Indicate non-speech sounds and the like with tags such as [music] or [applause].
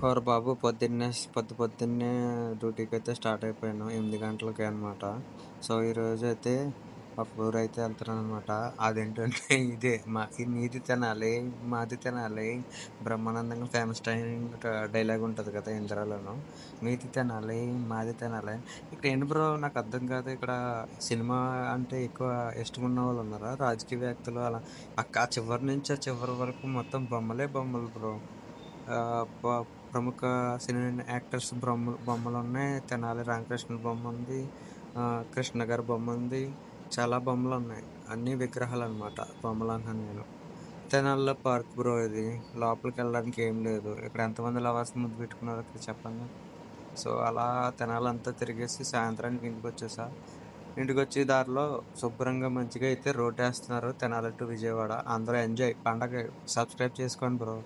కూర బాబు పొద్దున్నే పొద్దు పొద్దున్నే డ్యూటీకి అయితే స్టార్ట్ అయిపోయాను ఎనిమిది గంటలకి అనమాట సో ఈరోజు అయితే ఒక ఊరైతే వెళ్తున్నాను అనమాట అదేంటంటే [laughs] ఇదే మా నీది తినాలి మాది తినాలి బ్రహ్మానందంగా ఫేమస్ టైం డైలాగ్ ఉంటుంది కదా ఇంద్రాలోను. మీది తినాలి మాది తినాలి. ఇక్కడ ఏంటి బ్రో నాకు అర్థం కాదు. ఇక్కడ సినిమా అంటే ఎక్కువ ఇష్టం ఉన్న వాళ్ళు ఉన్నారా? రాజకీయ వ్యక్తులు అలా అక్క ఆ చివరి నుంచి ఆ చివరి వరకు మొత్తం బొమ్మలే బొమ్మలు బ్రో. ప్రముఖ సినీ యాక్టర్స్ బొమ్మ బొమ్మలు ఉన్నాయి తెనాలి రామకృష్ణ బొమ్మ ఉంది కృష్ణ గారి బొమ్మ ఉంది. చాలా బొమ్మలు ఉన్నాయి అన్ని విగ్రహాలు అనమాట బొమ్మలు అన్నాను నేను. తెనాలిలో పార్క్ బ్రో ఇది. లోపలికి వెళ్ళడానికి ఏం లేదు. ఇక్కడ ఎంతమంది లవాస్ ముద్దు పెట్టుకున్నారో ఇక్కడ చెప్పండి. సో అలా తెనాలంతా తిరిగేసి సాయంత్రానికి ఇంటికి వచ్చేసా ఇంటికి వచ్చే దారిలో శుభ్రంగా మంచిగా అయితే రోడ్ వేస్తున్నారు తెనాలి టు విజయవాడ. అందరూ ఎంజాయ్. పండగ సబ్స్క్రైబ్ చేసుకోండి బ్రో.